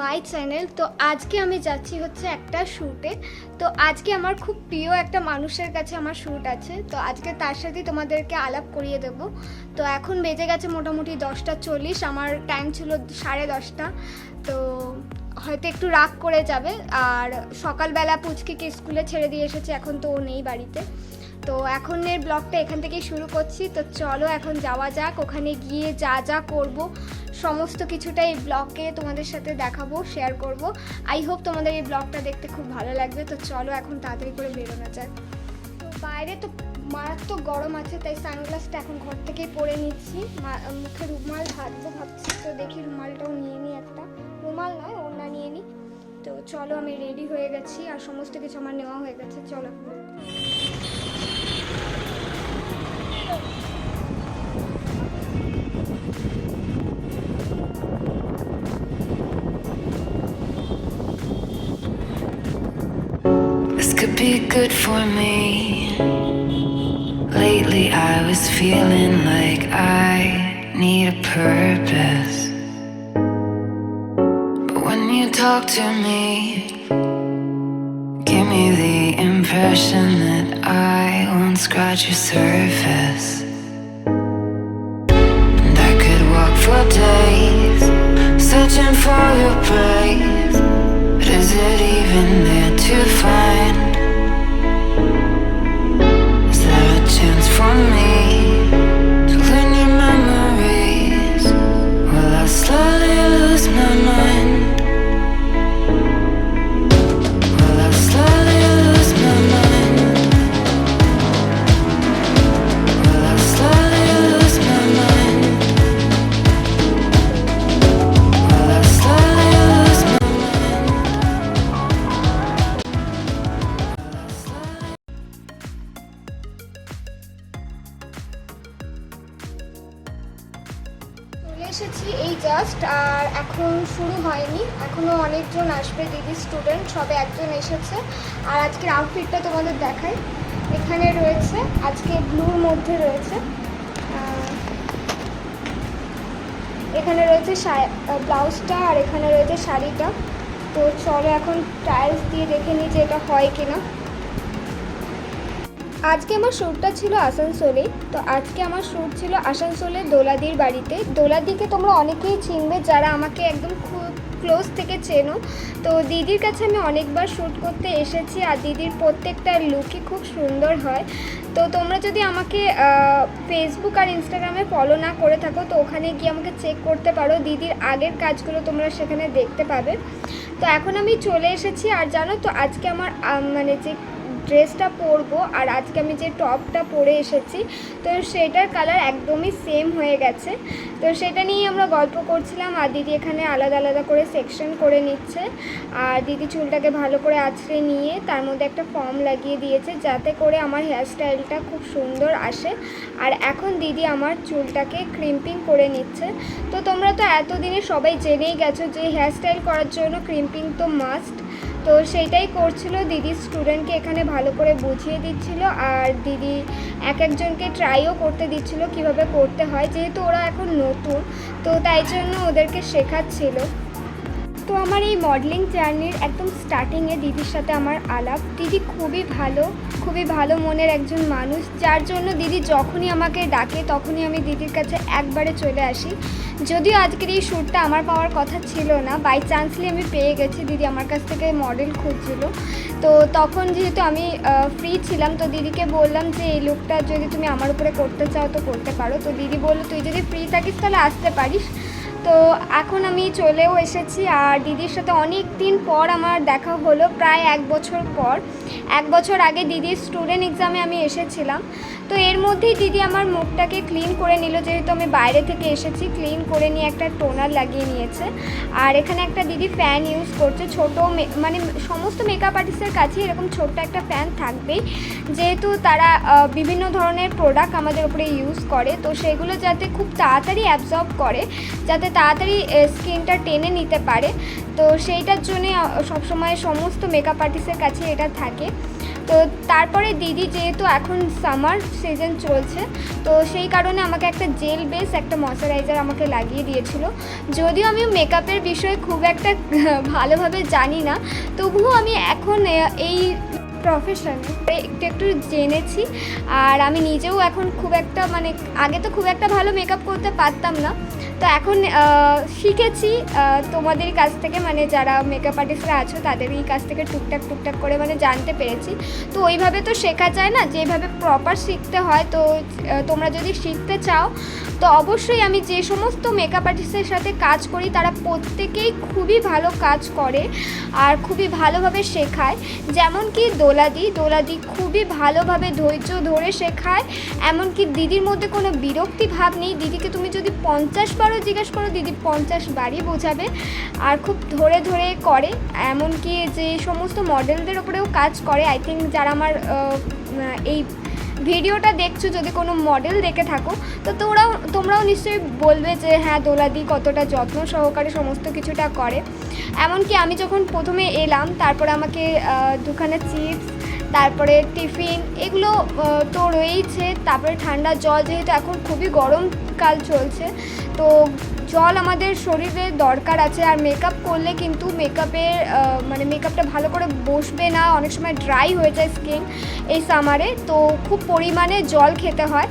My channel. তো আজকে আমি যাচ্ছি হচ্ছে একটা শ্যুটে তো আজকে আমার খুব প্রিয় একটা মানুষের কাছে আমার শ্যুট আছে। তো আজকে তার সাথেই তোমাদেরকে আলাপ করিয়ে দেব। তো এখন বেজে গেছে মোটামুটি দশটা চল্লিশ। আমার টাইম ছিল সাড়ে দশটা। তো হয়তো একটু রাগ করে যাবে। আর সকালবেলা পুচকিকে স্কুলে ছেড়ে দিয়ে এসেছে, এখন তো ও নেই বাড়িতে। তো এখনের ব্লগটা এখান থেকেই শুরু করছি। তো চলো এখন যাওয়া যাক, ওখানে গিয়ে যা যা করব, সমস্ত কিছুটা এই ব্লগে তোমাদের সাথে দেখাবো শেয়ার করব। আই হোপ তোমাদের এই ব্লগটা দেখতে খুব ভালো লাগবে। তো চলো এখন তাড়াতাড়ি করে বেরোনো যাক। তো বাইরে তো মারাত্মক গরম আছে, তাই সানগ্লাসটা এখন ঘর থেকেই পরে নিচ্ছি। মুখে রুমাল হাতবো ভাবছি, তো দেখি রুমালটাও নিয়ে নিই একটা। রুমাল নয় চলো আমি রেডি হয়ে গেছি আর সমস্ত কিছু আমার নেওয়া হয়ে গেছে চলো be good for me. Lately, I was feeling like I need a purpose. Talk to me, give me the impression that I won't scratch your surface. And I could walk for days, searching for your praise. But is it even there to find? Is there a chance for me just আর এখন শুরু হয়নি। এখনও অনেকজন আসবে, দিদি student সবে একজন এসেছে। আর আজকের আউটফিটটা তোমাদের দেখাই। এখানে রয়েছে, আজকে ব্লুর মধ্যে রয়েছে। এখানে রয়েছে ব্লাউজটা আর এখানে রয়েছে শাড়িটা। তো চলো এখন টাইলস দিয়ে দেখে নিই যে এটা হয় কিনা। আজকে আমার শ্যুটটা ছিল আসানসোলে, তো আজকে আমার শ্যুট ছিল আসানসোলে দোলাদির বাড়িতে। দোলাদিকে তোমরা অনেকেই চিনবে যারা আমাকে একদম খুব ক্লোজ থেকে চেনো। তো দিদির কাছে আমি অনেকবার শ্যুট করতে এসেছি আর দিদির প্রত্যেকটা লুকই খুব সুন্দর হয়। তো তোমরা যদি আমাকে ফেসবুক আর ইনস্টাগ্রামে ফলো না করে থাকো, তো ওখানে গিয়ে আমাকে চেক করতে পারো। দিদির আগের কাজগুলো তোমরা সেখানে দেখতে পাবে। তো এখন আমি চলে এসেছি আর জানো তো, আজকে আমার মানে যে ড্রেসটা পরবো আর আজকে আমি যে টপটা পরে এসেছি, তো সেটার কালার একদমই সেম হয়ে গেছে। তো সেটা নিয়েই আমরা গল্প করছিলাম। আর দিদি এখানে আলাদা আলাদা করে সেকশন করে নিচ্ছে। আর দিদি চুলটাকে ভালো করে আছড়ে নিয়ে তার মধ্যে একটা ফর্ম লাগিয়ে দিয়েছে, যাতে করে আমার হেয়ারস্টাইলটা খুব সুন্দর আসে। আর এখন দিদি আমার চুলটাকে ক্রিম্পিং করে নিচ্ছে। তো তোমরা তো এতদিনে সবাই জেনেই গেছো যে হেয়ারস্টাইল করার জন্য ক্রিম্পিং তো মাস্ট তো সেইটাই করছিল। দিদি স্টুডেন্টকে এখানে ভালো করে বুঝিয়ে দিচ্ছিল আর দিদি এক একজনকে ট্রাইও করতে দিচ্ছিল কীভাবে করতে হয়। যেহেতু ওরা এখন নতুন, তো তাই জন্য ওদেরকে শেখাচ্ছিল। তো আমার এই মডেলিং জার্নির একদম স্টার্টিংয়ে দিদির সাথে আমার আলাপ। দিদি খুবই ভালো খুবই ভালো মনের একজন মানুষ। যার জন্য দিদি যখনই আমাকে ডাকে, তখনই আমি দিদির কাছে একবারে চলে আসি। যদিও আজকের এই শ্যুটটা আমার পাওয়ার কথা ছিল না বাই চান্সলি আমি পেয়ে গেছি, দিদি আমার কাছ থেকে মডেল খুঁজছিল। তো তখন যেহেতু আমি ফ্রি ছিলাম, তো দিদিকে বললাম যে, এই লুকটা যদি তুমি আমার উপরে করতে চাও, তো করতে পারো। তো দিদি বলল, তুই যদি ফ্রি থাকিস, তাহলে আসতে পারিস। তো এখন আমি চলেও এসেছি আর দিদির সাথে অনেক দিন পর আমার দেখা হলো, প্রায় এক বছর পর। এক বছর আগে দিদির স্টুডেন্ট এক্সামে আমি এসেছিলাম। তো এর মধ্যেই দিদি আমার মুখটাকে ক্লিন করে নিল। যেহেতু আমি বাইরে থেকে এসেছি ক্লিন করে নিয়ে একটা টোনার লাগিয়ে নিয়েছে। আর এখানে একটা দিদি ফ্যান ইউজ করছে। ছোট মানে সমস্ত মেকআপ আর্টিস্টের কাছে এরকম ছোট্ট একটা ফ্যান থাকবেই। যেহেতু তারা বিভিন্ন ধরনের প্রোডাক্ট আমাদের উপরে ইউজ করে, তো সেগুলো যাতে খুব তাড়াতাড়ি অ্যাবজর্ব করে, যাতে তাড়াতাড়ি স্কিনটা টেনে নিতে পারে। তো সেইটার জন্যে সবসময় সমস্ত মেকআপ আর্টিস্টের কাছে এটা থাকে। তো তারপরে দিদি যেহেতু এখন সামার সিজন চলছে, তো সেই কারণে আমাকে একটা জেল বেস একটা ময়শ্চারাইজার আমাকে লাগিয়ে দিয়েছিল। যদিও আমি মেকআপের বিষয়ে খুব একটা ভালোভাবে জানি না, তবুও আমি এখন এই প্রফেশনে একটু একটু জেনেছি। আর আমি নিজেও এখন খুব একটা মানে আগে তো খুব একটা ভালো মেকআপ করতে পারতাম না। তো এখন শিখেছি তোমাদের কাছ থেকে মানে যারা মেকআপ আর্টিস্টরা আছো, তাদেরই কাছ থেকে টুকটাক টুকটাক করে মানে জানতে পেরেছি। তো ওইভাবে তো শেখা যায় না, যেভাবে প্রপার শিখতে হয়, তো তোমরা যদি শিখতে চাও, তো অবশ্যই আমি যে সমস্ত মেকআপ আর্টিস্টের সাথে কাজ করি, তারা প্রত্যেকেই খুবই ভালো কাজ করে আর খুবই ভালোভাবে শেখায়। যেমন কি দোলাদি দোলাদি খুবই ভালোভাবে ধৈর্য ধরে শেখায়। এমনকি দিদির মধ্যে কোনো বিরক্তি ভাব নেই। দিদিকে তুমি যদি পঞ্চাশ বারও জিজ্ঞেস করো, দিদি পঞ্চাশ বারই বোঝাবে। আর খুব ধরে ধরে করে, এমনকি যে সমস্ত মডেলদের ওপরেও কাজ করে। আই থিঙ্ক যারা আমার এই ভিডিওটা দেখছ, যদি কোনো মডেল দেখে থাকো, তো তোমরাও তোমরাও নিশ্চয়ই বলবে যে হ্যাঁ দোলাদি কতটা যত্ন সহকারে সমস্ত কিছুটা করে। এমনকি আমি যখন প্রথমে এলাম, তারপরে আমাকে দুখানা চিপস, তারপরে টিফিন, এগুলো তো রয়েইছে। তারপরে ঠান্ডা জল যেহেতু এখন খুবই গরমকাল চলছে তো জল আমাদের শরীরে দরকার আছে আর মেকআপ করলে কিন্তু মেকআপের মানে মেকআপটা ভালো করে বসবে না, অনেক সময় ড্রাই হয়ে যায় স্কিন এই সামারে তো খুব পরিমাণে জল খেতে হয়।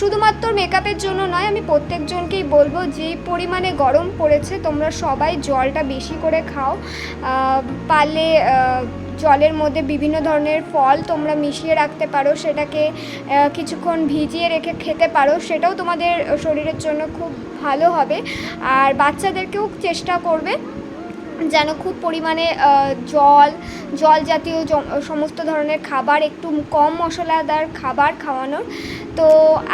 শুধুমাত্র মেকআপের জন্য নয়, আমি প্রত্যেকজনকেই বলব যে পরিমাণে গরম পড়েছে, তোমরা সবাই জলটা বেশি করে খাও। পারলে জলের মধ্যে বিভিন্ন ধরনের ফল তোমরা মিশিয়ে রাখতে পারো, সেটাকে কিছুক্ষণ ভিজিয়ে রেখে খেতে পারো, সেটাও তোমাদের শরীরের জন্য খুব ভালো হবে। আর বাচ্চাদেরকেও চেষ্টা করবে যেন খুব পরিমাণে জল জল জাতীয় সমস্ত ধরনের খাবার, একটু কম মশলাদার খাবার খাওয়ানোর। তো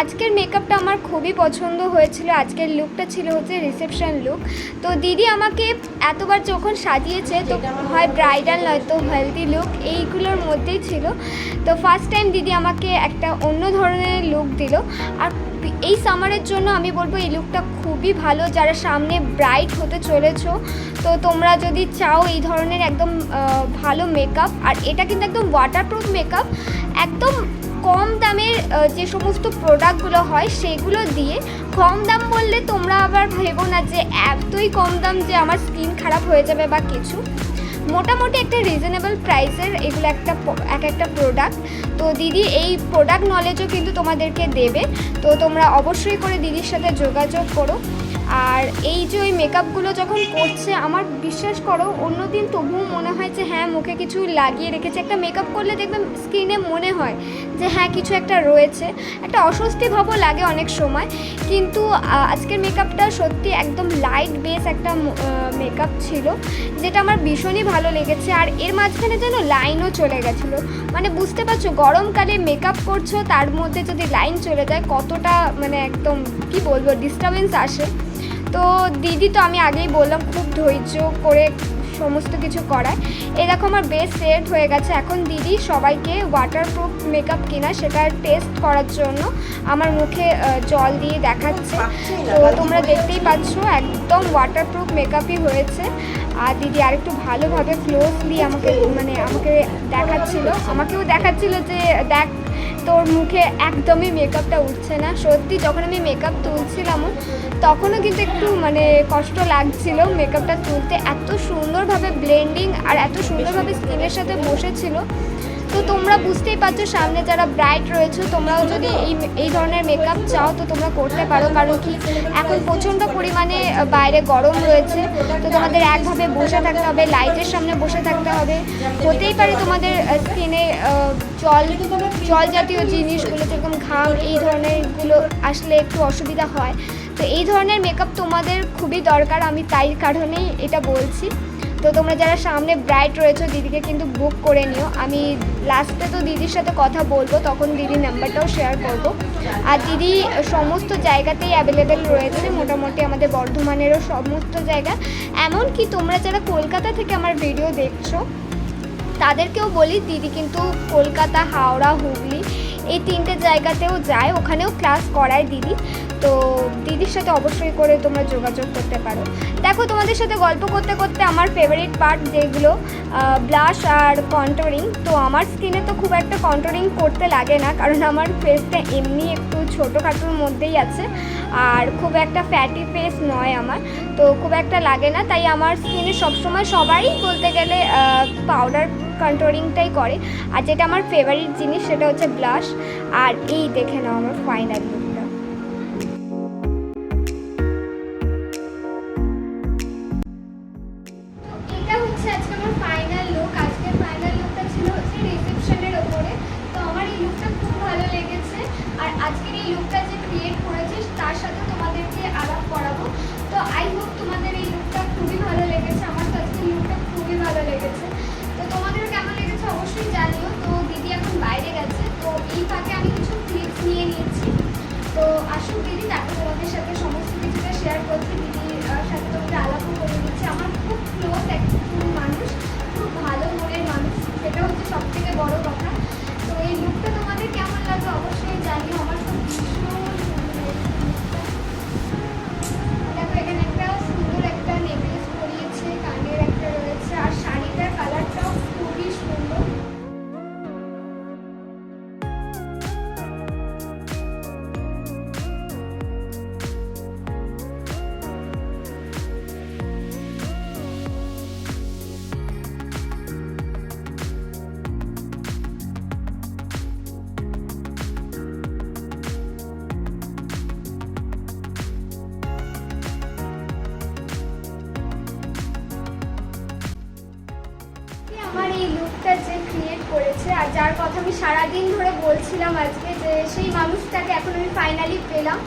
আজকের মেকআপটা আমার খুবই পছন্দ হয়েছিল। আজকের লুকটা ছিল হচ্ছে রিসেপশন লুক তো দিদি আমাকে এতবার যখন সাজিয়েছে, তো হয় ব্রাইডাল নয়তো হেলদি লুক এইগুলোর মধ্যেই ছিল। তো ফার্স্ট টাইম দিদি আমাকে একটা অন্য ধরনের লুক দিল। আর এই সামারের জন্য আমি বলব এই লুকটা খুবই ভালো। যারা সামনে ব্রাইট হতে চলেছো, তো তোমরা যদি চাও এই ধরনের একদম ভালো মেকআপ আর এটা কিন্তু একদম ওয়াটারপ্রুফ মেকআপ একদম কম দামের যে সমস্ত প্রোডাক্টগুলো হয় সেগুলো দিয়ে, কম দাম বললে তোমরা আবার ভেবো না যে এতই কম দাম যে আমার স্কিন খারাপ হয়ে যাবে বা কিছু। মোটামুটি একটা রিজনেবল প্রাইসের এগুলো একটা এক একটা প্রোডাক্ট তো দিদি এই প্রোডাক্ট নলেজও কিন্তু তোমাদেরকে দেবে। তো তোমরা অবশ্যই করে দিদির সাথে যোগাযোগ করো। আর এই যে ওই মেকআপগুলো যখন করছে, আমার বিশ্বাস করো অন্য অন্যদিন তবুও মনে হয় যে হ্যাঁ মুখে কিছু লাগিয়ে রেখেছে। একটা মেকআপ করলে দেখবেন স্কিনে মনে হয় যে হ্যাঁ কিছু একটা রয়েছে। একটা অস্বস্তি ভাবও লাগে অনেক সময়। কিন্তু আজকের মেকআপটা সত্যি একদম লাইট বেস একটা মেকআপ ছিল, যেটা আমার ভীষণই ভালো লেগেছে। আর এর মাঝখানে যেন লাইনও চলে গেছিল। মানে বুঝতে পারছ, গরমকালে মেকআপ করছ, তার মধ্যে যদি লাইন চলে যায়, কতটা মানে একদম, কি বলব ডিস্টারবেন্স আসে। তো দিদি তো আমি আগেই বললাম, খুব ধৈর্য করে সমস্ত কিছু করায়। এই দেখো আমার বেস সেট হয়ে গেছে। এখন দিদি সবাইকে ওয়াটারপ্রুফ মেকআপ কিনা সেটা টেস্ট করার জন্য আমার মুখে জল দিয়ে দেখাচ্ছে। তো তোমরা দেখতেই পাচ্ছ, একদম ওয়াটারপ্রুফ মেকআপই হয়েছে। আর দিদি আরেকটু ভালোভাবে ক্লোজলি আমাকে মানে আমাকে দেখাচ্ছিল। আমাকেও দেখাচ্ছিল যে, দেখ তোর মুখে একদমই মেকআপটা উঠছে না। সত্যি যখন আমি মেকআপ তুলছিলাম তখনও কিন্তু একটু মানে কষ্ট লাগছিল মেকআপটা তুলতে। এত সুন্দরভাবে ব্লেন্ডিং আর এত সুন্দরভাবে স্কিনের সাথে বসেছিল। তো তোমরা বুঝতেই পারছ, সামনে যারা ব্রাইট রয়েছে, তোমরাও যদি এই এই ধরনের মেকআপ চাও, তো তোমরা করতে পারো। কারণ কি, এখন প্রচণ্ড পরিমাণে বাইরে গরম রয়েছে। তো তোমাদের একভাবে বসে থাকতে হবে লাইটের সামনে বসে থাকতে হবে। হতেই পারে তোমাদের স্কিনে জল জল জাতীয় জিনিসগুলো, যেরকম ঘাম, এই ধরনেরগুলো আসলে একটু অসুবিধা হয়। তো এই ধরনের মেকআপ তোমাদের খুবই দরকার, আমি তাই কারণেই এটা বলছি। তো তোমরা যারা সামনে ব্রাইট রয়েছে, দিদিকে কিন্তু বুক করে নিও। আমি লাস্টে তো দিদির সাথে কথা বলব, তখন দিদির নাম্বারটাও শেয়ার করব। আর দিদি সমস্ত জায়গাতেই অ্যাভেলেবেল রয়েছে, মোটামুটি আমাদের বর্ধমানেরও সমস্ত জায়গা। এমনকি তোমরা যারা কলকাতা থেকে আমার ভিডিও দেখছ, তাদেরকেও বলি, দিদি কিন্তু কলকাতা, হাওড়া, হুগলি এই তিনটে জায়গাতেও যায়, ওখানেও ক্লাস করায় দিদি। তো দিদির সাথে অবশ্যই করে তোমরা যোগাযোগ করতে পারো। দেখো, তোমাদের সাথে গল্প করতে করতে আমার ফেভারিট পার্ট যেগুলো ব্লাশ আর কন্ট্রোলিং তো আমার স্কিনে তো খুব একটা কন্ট্রোলিং করতে লাগে না, কারণ আমার ফেসটা এমনি একটু ছোটোখাটোর মধ্যেই আছে। আর খুব একটা ফ্যাটি ফেস নয় আমার, তো খুব একটা লাগে না। তাই আমার স্কিনে সবসময় সবাই বলতে গেলে পাউডার কন্ট্রোলিংটাই করে। আর যেটা আমার ফেভারিট জিনিস সেটা হচ্ছে ব্লাশ আর এই দেখে নাও আমার ফাইনাল লুকটা এটা হচ্ছে আজকে আমার ফাইনাল লুক ফাইনাল লুকটা ছিল হচ্ছে ওপরে। তো আমার এই লুকটা ভালো লেগেছে। আর আজকের এই যে ক্রিয়েট তার সাথে তোমাদেরকে আলাপ করাবো। তো আই হোপ তোমাদের এই লুকটা খুবই ভালো লেগেছে। আমার তো আজকের লুকটা খুবই ভালো লেগেছে। তো তোমাদেরও কেমন লেগেছে অবশ্যই জানিও। তো দিদি এখন বাইরে গেছে, তো এই ফাঁকে আমি কিছু নিয়ে নিয়েছি তো আসুন দিদি, তারপর তোমাদের সাথে সমস্ত কিছুটা শেয়ার করছি। দিদির সারাদিন ধরে বলছিলাম আজকে যে সেই মানুষটাকে এখন আমি ফাইনালি পেলাম।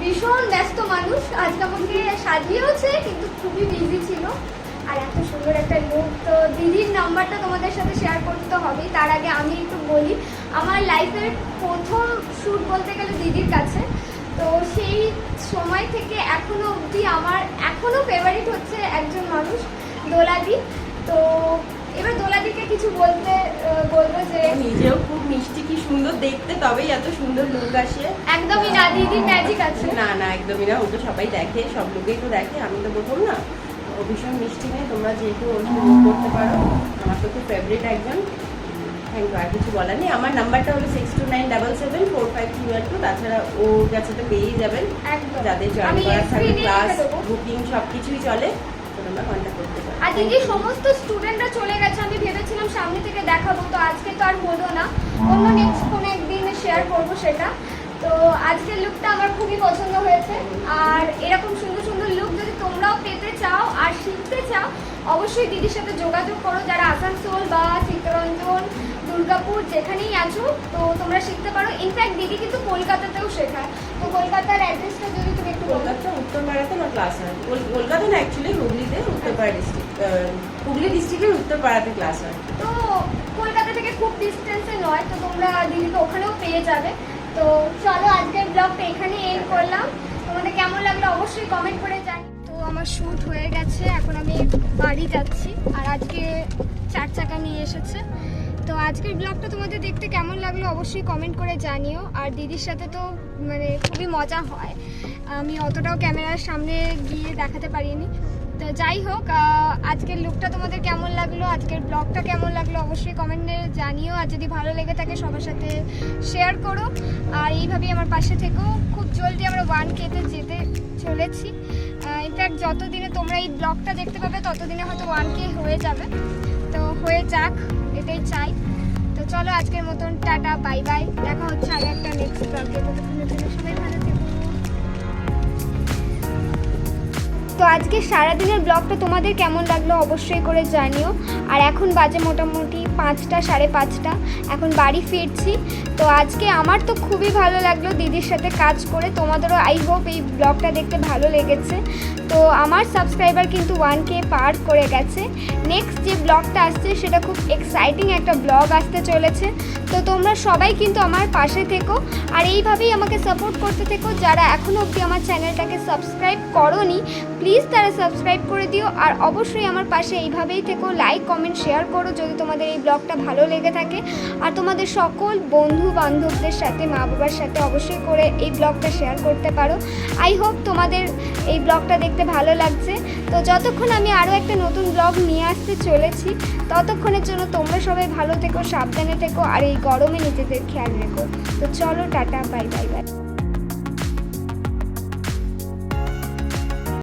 ভীষণ ব্যস্ত মানুষ, আজকে আমাকে সাজিয়েওছে, কিন্তু খুবই বিজি ছিল। আর এত সুন্দর একটা লুক তো দিদির নাম্বারটা তোমাদের সাথে শেয়ার করতে তো হবেই, তার আগে আমি একটু বলি, আমার লাইফের প্রথম শ্যুট বলতে গেলে দিদির কাছে। তো সেই সময় থেকে এখনও অবধি আমার এখনও ফেভারিট হচ্ছে একজন মানুষ, দোলাদি। তো এবার দোলাদিকে কিছু বলতে বলব যে নিজেও খুব মিষ্টি কি সুন্দর দেখতে তবেই এত সুন্দর লুক আসে। একদমই না দিদির ম্যাজিক আছে। না না একদমই না ওকে সবাই দেখে সব লোকেই তো দেখে আমি তো প্রথম না। ও ভীষণ মিষ্টি মেয়ে তোমরা যেহেতু ওর সাথে করতে পারো আমার তো খুব ফেভারিট একজন। থ্যাংক ইউ আর কিছু বলার নেই। আমার নাম্বারটা হলো six two nine double seven four five three one two তাছাড়া ওর কাছে তো পেয়েই যাবেন। যাদের জয়েন করার থাকে ক্লাস বুকিং সব কিছুই চলে তো তোমরা কন্ট্যাক্ট আর দিদি সমস্ত স্টুডেন্টরা চলে গেছে, আমি ভেবেছিলাম সামনে থেকে দেখাবো, তো আজকে তো আর হলো না। অন্য নেক্সট কোনো একদিন শেয়ার করব সেটা। তো আজকের লুকটা আমার খুবই পছন্দ হয়েছে। আর এরকম সুন্দর সুন্দর লুক যদি তোমরাও পেতে চাও আর শিখতে চাও, অবশ্যই দিদির সাথে যোগাযোগ করো। যারা আসানসোল বা চিত্তরঞ্জন, দুর্গাপুর যেখানেই আছো, তো তোমরা শিখতে পারো। ইনফ্যাক্ট দিদি কিন্তু কলকাতাতেও শেখায়। তো কলকাতার অ্যাড্রেসটা যদি তুমি একটু কলকাতা উত্তরপাড়াতে আমার ক্লাস হয়। কলকাতা না অ্যাকচুয়ালি হুগলিতে উত্তরপাড়া ডিস্ট্রিক্ট হুগলি ডিস্ট্রিক্টের উত্তরপাড়াতে ক্লাস হয়। তো কলকাতা থেকে খুব ডিস্টেন্সে নয়, তো তোমরা দিদিকে ওখানেও পেয়ে যাবে। তো চলো আজকের ব্লগটা এখানেই এন্ড করলাম। তোমাদের কেমন লাগল অবশ্যই কমেন্ট করে জানি। তো আমার শ্যুট হয়ে গেছে, এখন আমি বাড়ি যাচ্ছি। আর আজকে চার চাকা নিয়ে এসেছে। তো আজকের ব্লগটা তোমাদের দেখতে কেমন লাগল অবশ্যই কমেন্ট করে জানিও। আর দিদির সাথে তো মানে খুবই মজা হয়। আমি অতটাও ক্যামেরার সামনে গিয়ে দেখাতে পারিনি। যাই হোক আজকের লুকটা তোমাদের কেমন লাগল? আজকের ব্লগটা কেমন লাগল? অবশ্যই কমেন্টে জানিও। আর যদি ভালো লেগে থাকে, সবার সাথে শেয়ার করো। আর এইভাবেই আমার পাশে থেকেও খুব জলদি আমরা ওয়ান কেতে যেতে চলেছি। ইনফ্যাক্ট যতদিনে তোমরা এই ব্লগটা দেখতে পাবে, ততদিনে হয়তো ওয়ান কে হয়ে যাবে। তো হয়ে যাক, এটাই চাই। তো চলো আজকের মতন, টাটা বাই বাই দেখা হচ্ছে আগে একটা নেক্সট ব্লগে সবাই ভালো তো আজকে সারাদিনের ব্লগটা তোমাদের কেমন লাগল অবশ্যই করে জানিও। আর এখন বাজে মোটামুটি পাঁচটা, সাড়ে পাঁচটা। এখন বাড়ি ফিরছি। তো আজকে আমার তো খুবই ভালো লাগল দিদির সাথে কাজ করে। তোমাদেরও আই হোপ এই ব্লগটা দেখতে ভালো লেগেছে। তো আমার সাবস্ক্রাইবার কিন্তু ওয়ান কে পার করে গেছে। নেক্সট যে ব্লগটা আসছে, সেটা খুব এক্সাইটিং একটা ব্লগ আসতে চলেছে। তো তোমরা সবাই কিন্তু আমার পাশে থেকো। আর এইভাবেই আমাকে সাপোর্ট করতে থেকো। যারা এখনও অবধি আমার চ্যানেলটাকে সাবস্ক্রাইব করনি প্লিজ তারা সাবস্ক্রাইব করে দিও আর অবশ্যই আমার পাশে এইভাবেই থেকো লাইক কমেন্ট শেয়ার করো যদি তোমাদের এই ব্লগটা ভালো লেগে থাকে। আর তোমাদের সকল বন্ধু বান্ধবদের সাথে মা বাবার সাথে অবশ্যই করে এই ব্লগটা শেয়ার করতে পারো। আই হোপ তোমাদের এই ব্লগটা দেখতে ভালো লাগছে। তো যতক্ষণ আমি আরও একটা নতুন ব্লগ নিয়ে আসতে চলেছি, ততক্ষণের জন্য তোমরা সবাই ভালো থেকো, সাবধানে থেকো, আর এই গরমে নিজেদের খেয়াল রেখো। তো চলো, টাটা বাই বাই বাই